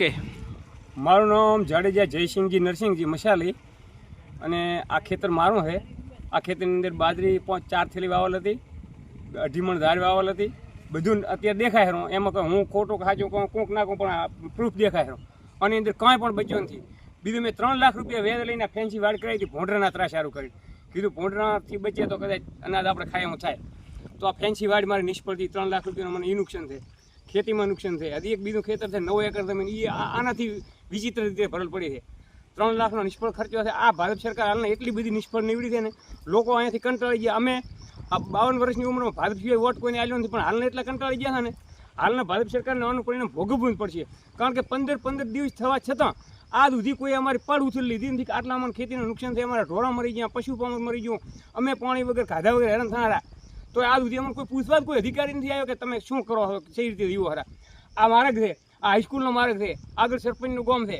કે મારું નામ જાડેજા જયસિંહજી નરસિંહજી મશાલી અને આ ખેતર મારું છે. આ ખેતરની અંદર બાજરી પાંચ ચાર થેલી વાવલ હતી અઢી મણ ધાર વાવલ હતી. બધું અત્યારે દેખાય રહ્યું એમાં કોઈ હું ખોટું ખાચું કહું, કોંક ના કહું, પણ પ્રૂફ દેખાય રહ્યો આની અંદર કાંઈ પણ બચ્યો નથી. બીજું મેં ત્રણ લાખ રૂપિયા વેદ લઈને ફેન્સી વાડ કરાવી હતી, ભોંડરાના ત્રાસ સારું કરી કીધું ભોંડરાથી બચીએ તો કદાચ અનાજ આપણે ખાય એમ થાય. તો આ ફેન્સી વાડ મારી નિષ્ફળથી ત્રણ લાખ રૂપિયાનું મને ઇનુકશન છે ખેતીમાં નુકસાન થાય. હજી એક બીજું ખેતર છે, નવ એકર જમીન. એ આનાથી વિચિત્ર રીતે ભરલ પડી છે. ત્રણ લાખનો નિષ્ફળ ખર્ચો છે. આ ભારત સરકાર હાલને એટલી બધી નિષ્ફળ નીવડી છે ને, લોકો અહીંયાથી કંટાળી ગયા. અમે આ બાવન વર્ષની ઉંમરમાં ભાજપ સિવાય વોટ કોઈને આવ્યો નથી, પણ હાલને એટલા કંટાળી ગયા ને, હાલના ભાજપ સરકારને આનું પરિણામ ભોગવવું પડશે. કારણ કે પંદર પંદર દિવસ થવા છતાં આ સુધી કોઈ અમારી પડ ઉછળી લીધી નથી આટલા અમને ખેતીનું નુકસાન થયું. અમારા ઢોરા મરી ગયા પશુ પામર મરી ગયું. અમે પાણી વગર ખાધા વગર હેરાન થનારા. તો આ સુધી અમને કોઈ પૂછવા કોઈ અધિકારી નથી આવ્યો કે તમે શું કરો છો કઈ રીતે જીવો હરા આ માર્ગ છે આ હાઈસ્કૂલનો માર્ગ છે આગળ સરપંચનું ગામ છે.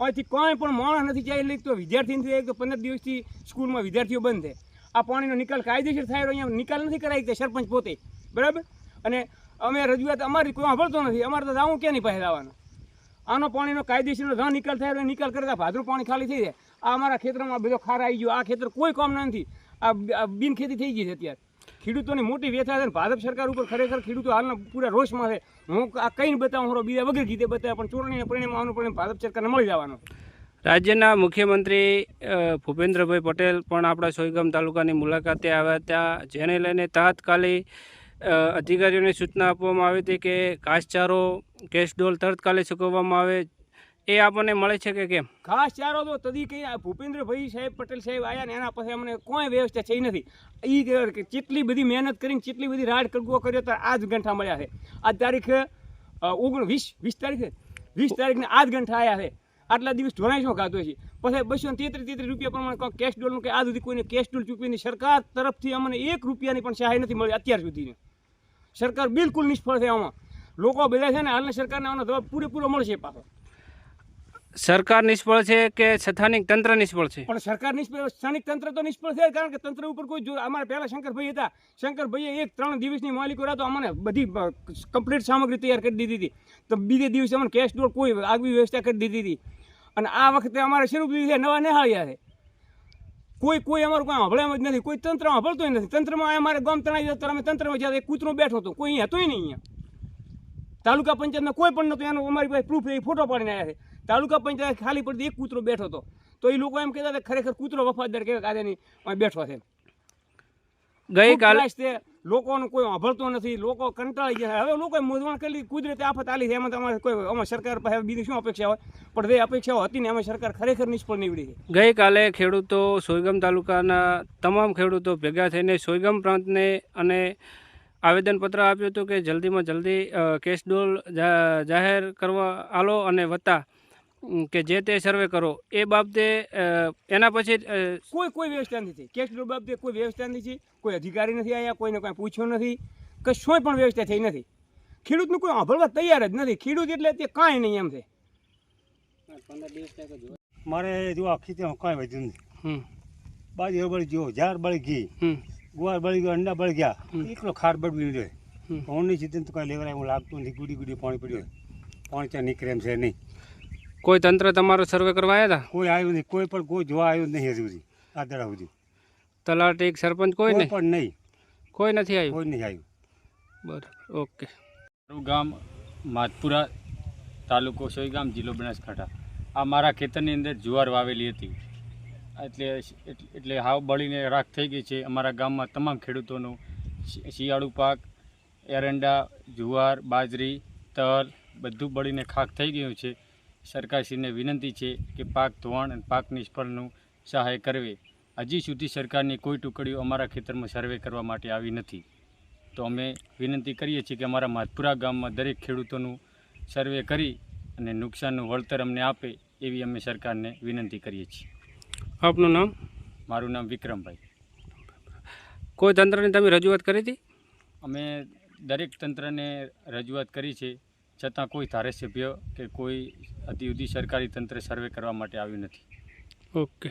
અહીંથી કોઈ પણ માણસ નથી જાય એટલે તો વિદ્યાર્થીની તો પંદર દિવસથી સ્કૂલમાં વિદ્યાર્થીઓ બંધ છે. આ પાણીનો નિકાલ કાયદેસર થાય અહીંયા નિકાલ નથી કરાવી કે સરપંચ પોતે. બરાબર? અને અમે રજૂઆત અમારી કોઈ સાંભળતો નથી. અમારે તો જાવું ક્યાં નહીં પાસે જવાનું? આનો પાણીનો કાયદેસરનો જ્યાં નિકાલ થાય નિકાલ કરતા ભાદરું પાણી ખાલી થઈ જાય. આ અમારા ખેતરમાં બધો ખાર આવી ગયો. આ ખેતર કોઈ કામ નથી. આ બિનખેતી થઈ ગઈ છે અત્યારે. ખેડૂતોની મોટી વ્યથા છે ભાજપ સરકાર ઉપર ખરેખર ખેડૂતો હાલના પૂરા રોષમાં છે. હું આ કંઈ બતાવું બીજા વગર ગીતે બતાવ્યા પણ ચૂંટણીને પરિણામ આવવાનું પરિણામ ભાજપ સરકારને મળી જવાનું. રાજ્યના મુખ્યમંત્રી ભૂપેન્દ્રભાઈ પટેલ પણ આપણા સોયગામ તાલુકાની મુલાકાતે આવ્યા હતા. જેને લઈને તાત્કાલિક અધિકારીઓને સૂચના આપવામાં આવી હતી કે ઘાસચારો કેશડોલ તત્કાલે ચૂકવવામાં આવે. એ આપણને મળે છે કે કેમ? ખાસ ચારો તો તદી કઈ ભૂપેન્દ્રભાઈ સાહેબ, પટેલ સાહેબ આવ્યા ને એના પછી અમને કોઈ વ્યવસ્થા થઈ નથી. એ ચેટલી બધી મહેનત કરીને ચેટલી બધી રાડ કડગો કર્યો તો આ જ ગંઠા મળ્યા છે. આ તારીખ ઓગણ વીસ વીસ તારીખે? વીસ તારીખને આજ ગંઠા આવ્યા છે. આટલા દિવસ ઢોરાઈ શું ખાતો છે પછી બસો તેત્રીસ તેત્રીસ રૂપિયા પ્રમાણે કોઈ કેશ ડોલનું કે આજ સુધી કોઈને કેશ ડોલ ચૂકવીની સરકાર તરફથી અમને એક રૂપિયાની પણ સહાય નથી મળી અત્યાર સુધીની. સરકાર બિલકુલ નિષ્ફળ છે આમાં. લોકો બધા છે ને હાલની સરકારને આનો જવાબ પૂરેપૂરો મળશે પાછો. સરકાર નિષ્ફળ છે કે સ્થાનિક તંત્ર નિષ્ફળ છે? પણ સરકાર નિષ્ફળ, સ્થાનિક તંત્ર તો નિષ્ફળ છે કારણ કે તંત્ર ઉપર કોઈ જો, અમારા પહેલા શંકરભાઈ હતા. શંકરભાઈએ એક ત્રણ દિવસની માલિકો રાતો અમને બધી કમ્પ્લીટ સામગ્રી તૈયાર કરી દીધી હતી. તો બીજે દિવસે અમને કેશ ડોર કોઈ આગવી વ્યવસ્થા કરી દીધી હતી. અને આ વખતે અમારે શરૂ છે, નવા નિહાળ્યા છે. કોઈ કોઈ અમારું કોઈ સાંભળે જ નથી, કોઈ તંત્ર સાંભળતો નથી. તંત્રમાં અમારે ગામ તણાઈ જતા, અમે તંત્રમાં એક કૂતરો બેઠો હતો, કોઈ અહીંયા હતો નહીં અહીંયા. તાલુકા પંચાયતમાં કોઈ પણ નહોતું, એનો અમારી પાસે પ્રૂફ એ ફોટો પાડીને આવ્યા છે. તાલુકા પંચાયત ખાલી પડતી એક કૂતરો બેઠો હતો. તો એ લોકો એમ કહેતા હતા ખરેખર કૂતરો વફાદાર કહેવાય કાદે નહીં બેઠો છે. ગઈકાલે લોકોનું કોઈ સાંભળતો નથી લોકો કંટાળી ગયા હવે લોકોએ મૂંઝવણ કરી કુદરતી આફત આલી છે. એમાં તમારે કોઈ અમે સરકાર પાસે બીજી શું અપેક્ષા હોય? પણ જે અપેક્ષાઓ હતી ને એમાં સરકાર ખરેખર નિષ્ફળ નીવડી છે. ગઈકાલે ખેડૂતો સોયગામ તાલુકાના તમામ ખેડૂતો ભેગા થઈને સોયગામ પ્રાંતને અને આવેદનપત્ર આપ્યું હતું કે જલ્દીમાં જલ્દી અ, કેશ ડોલ જાહેર કરવા આલો અને વત્તા કે જે તે સર્વે કરો એ બાબતે એના પછી કોઈ કોઈ વ્યવસ્થા નથી. કેશ બાબતે કોઈ વ્યવસ્થા નથી કોઈ અધિકારી નથી આવ્યા કોઈને કાંઈ પૂછ્યું નથી કશોય પણ વ્યવસ્થા થઈ નથી. ખેડૂતનું કોઈ સાંભળવા તૈયાર જ નથી. ખેડૂત એટલે તે કાંઈ નહીં એમ છે. મારે જો આખી ત્યાં કાંઈ વધ્યું નથી. હમ, બાજુ બળી ગયો ઝાડ બળી ગઈ. હમ, ગુવાર બળી ગયો અંડા બળી ગયા. એકલો ખાર બળવી રહ્યો. નહીં સીધું તો કાંઈ લેવરાય હું લાગતું નથી. ગુડી ગુડી પાણી પડ્યું પાણી ત્યાં નીકળે એમ છે નહીં. કોઈ તંત્ર તમારો સર્વે કરવા આવ્યા હતા કોઈ આવ્યું નહીં. કોઈ પણ કોઈ જોવા આવ્યું નહીં હજુ સુધી. આ દડા સુધી તલાટી સરપંચ કોઈ કોઈ નહીં? પણ નહીં. કોઈ નથી આવ્યું? કોઈ નહીં આવ્યું. બરાબર. ઓકે. મારું ગામ માધપુરા તાલુકો સોયગામ જિલ્લો બનાસકાંઠા. આ મારા ખેતરની અંદર જુવાર વાવેલી હતી. એટલે એટલે હાવ બળીને રાખ થઈ ગઈ છે અમારા ગામમાં તમામ ખેડૂતોનું. શિયાળુ પાક એરંડા જુવાર બાજરી તલ બધું બળીને ખાક થઈ ગયું છે. સરકારશ્રીને વિનંતી છે કે પાક ધોવાણ અને પાક નિષ્ફળનું સહાય કરવી. હજી સુધી સરકારની કોઈ ટુકડીઓ અમારા ખેતરમાં સર્વે કરવા માટે આવી નથી. તો અમે વિનંતી કરીએ છીએ કે અમારા માધપુરા ગામમાં દરેક ખેડૂતોનું સર્વે કરી અને નુકસાનનું વળતર અમને આપે એવી અમે સરકારને વિનંતી કરીએ છીએ. આપનું નામ? મારું નામ વિક્રમભાઈ. કોઈ તંત્રની તમે રજૂઆત કરી હતી? અમે દરેક તંત્રને રજૂઆત કરી છે. છતાં કોઈ ધારાસભ્ય કે કોઈ સુધી સરકારી તંત્ર સર્વે કરવા માટે આવ્યું નથી. ઓકે.